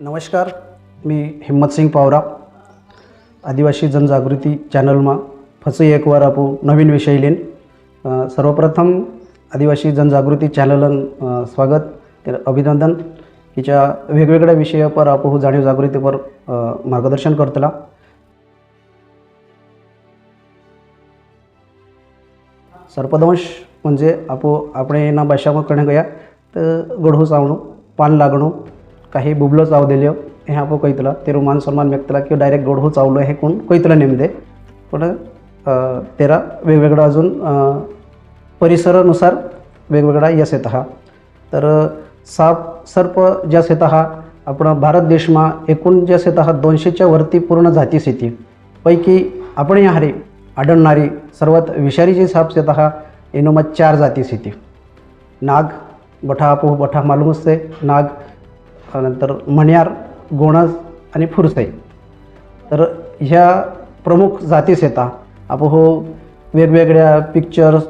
नमस्कार मी हिम्मतसिंग पावरा आदिवासी जनजागृती चॅनलमा फसई एकवार आपू नवीन विषय लेन अ, सर्वप्रथम आदिवासी जनजागृती चॅनलन अ, स्वागत तर अभिनंदन हिच्या वेगवेगळ्या विषयापर आपू जाणीव जागृतीपर अ, मार्गदर्शन करतला सर्पदंश म्हणजे आपो આપણે એના ભાષામાં કણે ગયા તો ગઢો ચાવણું પાન લાગણું काही बुबलं चाव दिलं हो. हे. आपण कळतला ते मान सन्मान व्यक्तला किंवा डायरेक्ट गोडहो चावलं हे कोण? कळतलं नेमदे. पण तेरा वेगवेगळा अजून परिसरानुसार वेगवेगळा यस येत हा. तर साप सर्प ज्यास येत हा आपण भारत देशमा एकूण ज्यास येत हा दोनशेच्या वरती पूर्ण जातीस येते पैकी आपण या हरी आढळणारी सर्वात विषारी जी साप येत हा एनोमा चार जातीस येते नाग बठा आपो बठा मालूम असते. नाग नंतर मण्यार गोणस आणि फुरसाई तर ह्या प्रमुख जातीस येता. आपण हो वेगवेगळ्या पिक्चर्स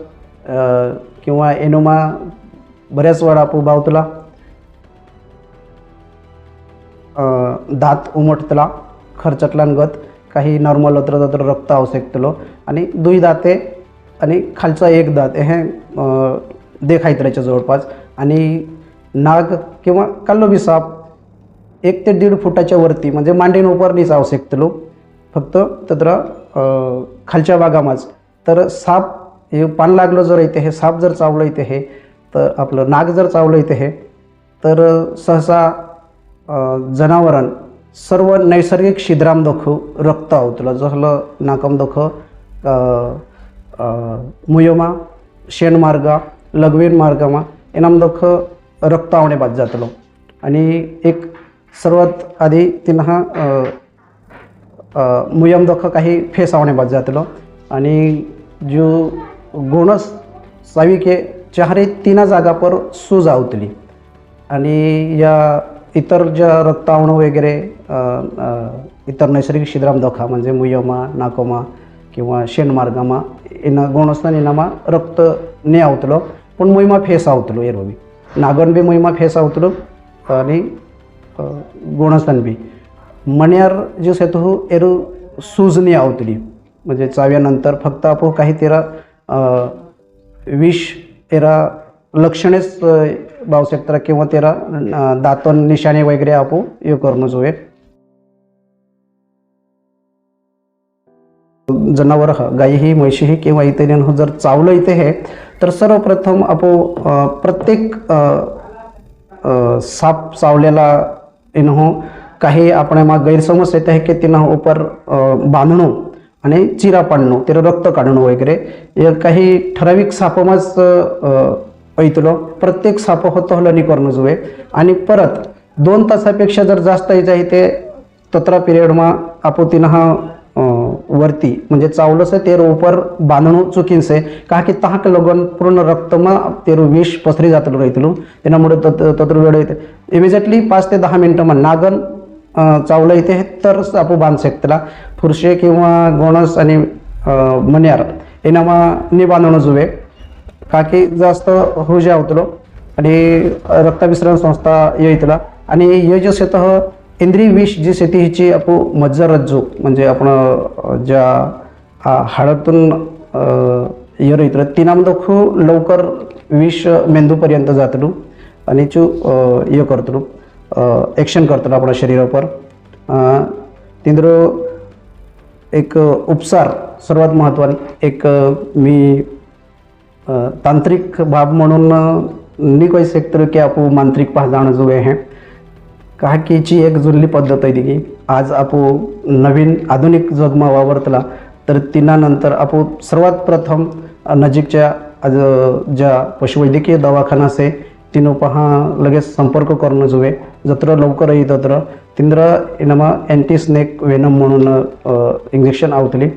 किंवा एनोमा बऱ्याच वेळा आपू बावतला. दात उमटतला खर्चटलानगत काही नॉर्मल अत्र तत्र रक्त आवश्यकतलो. आणि दुई दाते आणि खालचा एक दात हे अ, देखायत जवळपास. आणि नाग किंवा कल्लोबी साप एक ते दीड फुटाच्या वरती म्हणजे मांडीन उपरणीच आवश्यकतलो फक्त तत्र खालच्या भागामाच तर साप हे पान लागलं जर येते हे साप जर चावलं येते हे तर आपलं नाग जर चावलं येते हे तर सहसा अ, जनावरां सर्व नैसर्गिक छिद्राम दोख रक्त आवतलं. जसलं नाकम दुख मुयोमा शेणमार्गा लघवीन मार्गमा एनाम दोख रक्त आवणे बाद जातलो. आणि एक सर्वात आधी तिनं मुयम दोख काही फेस आवणे बाद जातलो. आणि जो गोणस साविके चारे तिना जागापर सूज आवतली आणि या इतर ज्या रक्तावणं वगैरे इतर नैसर्गिक शिद्राम दोखा म्हणजे मुयमा नाकोमा किंवा शेणमार्गामा एना गोणसना इनामा रक्त ने आवतलो पण मुयमा फेस आवतलो एरवी. नागोनबी मोहिमा फेस आवतलो आणि अ, बी. मण्यार जे सेतू एरू सुजनी आवतली म्हणजे चाव्यानंतर फक्त आपो काही तेरा विष तेरा लक्षणेच अ, किंवा तेरा दातन निशाणे वगैरे आपो हे करणं जो एक जनावर ह गाईही म्हशीही किंवा इत्यादींना जर चावलं इथे हे तर सर्वप्रथम आपो प्रत्येक साप चावलेला इन्हो काही आपण मग गैरसमज येत आहे की तिनं उपर बांधणं आणि चिरा पाडणं तिला रक्त काढणं वगैरे. काही ठराविक सापमच ऐतलो. प्रत्येक साप होतं हलनी करणं जोवे. आणि परत दोन तासापेक्षा जर जास्त यायचं आहे ते तत्रा पिरियडमा आपो तिनं हा वरती म्हणजे चावलंच ते ऊपर बांधणं चुकीनसे का की तहाक लगन पूर्ण रक्तमा तेरो विष पसरी जातलो रहितलो त्यामुळे तत्र वेळ येते. इमिजिएटली पाच ते दहा मिनटं नागन चावलं इथे तरच सापू बांध शकतला फुरशे किंवा गोणस आणि मन्यार मण्यार एनामा नि बांधणं जुवे. का की जास्त हुजे होतलो आणि रक्ताभिसरण संस्था येतला आणि हे जे शेत इंद्रिय विष जी शेती हिची आपण मज्जर म्हणजे आपण ज्या हाडातून येर येतलं तिनामध्ये खूप लवकर विष मेंदूपर्यंत जातलो आणि चू हे करतलो ॲक्शन करतलो आपल्या शरीरावर. तिंद्र एक उपचार सर्वात महत्त्वाने एक मी तांत्रिक बाब म्हणून नी काही सेक्टर की आपण मांत्रिक पाह जाणं जो आहे काकीची एक जुनली पद्धत आहे ती की आज आपू नवीन आधुनिक जगमा वावरतला तर तिनानंतर आपू सर्वात प्रथम नजीकच्या आज ज्या पशुवैद्यकीय दवाखाना असे तिनं पहा लगेच संपर्क करणं जुवे जत्र लवकर येत तत्र. तिंद्र इनमा अँटी स्नेक वेनम म्हणून इंजेक्शन आवतली.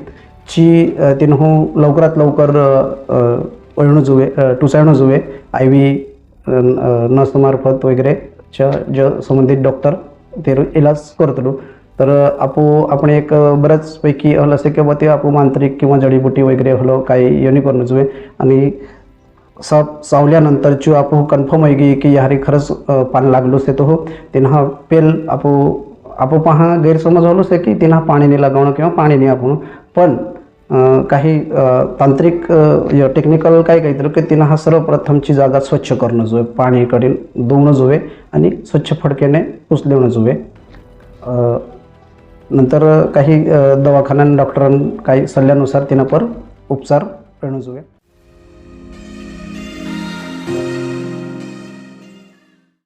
ची अ, तिनं हो लवकरात लवकर अ, वळणं जुवे टुसायणं जुवे आय व्ही नसमार्फत वगैरे. च्या ज संबंधित डॉक्टर ते इलाज करतलो तर आपो आपण एक बऱ्याचपैकी हल असे किंवा ते आपू मांत्रिक किंवा जडीबुटी वगैरे हलो काही येणी करून जुवे. आणि साप चावल्यानंतरची आपू कन्फर्म होई की की यारी खरंच अ, पाणी लागलोच ते तो हो. तिनं पेल आपो आपोआप पहा गैरसमज झालोच आहे की तिनं पाणी नाही लागवणं किंवा पाणी नाही आपण. पण काही तांत्रिक टेक्निकल काय काहीतरी की तिनं हा सर्वप्रथमची जागा स्वच्छ करणं जोवे पाणीकडील पाणीकडे धुवणं जोवे आणि स्वच्छ फडक्याने पुसलेवणं जोवे. नंतर काही दवाखान्यां डॉक्टरां काही सल्ल्यानुसार तिनं पर उपचार करणं जोवे.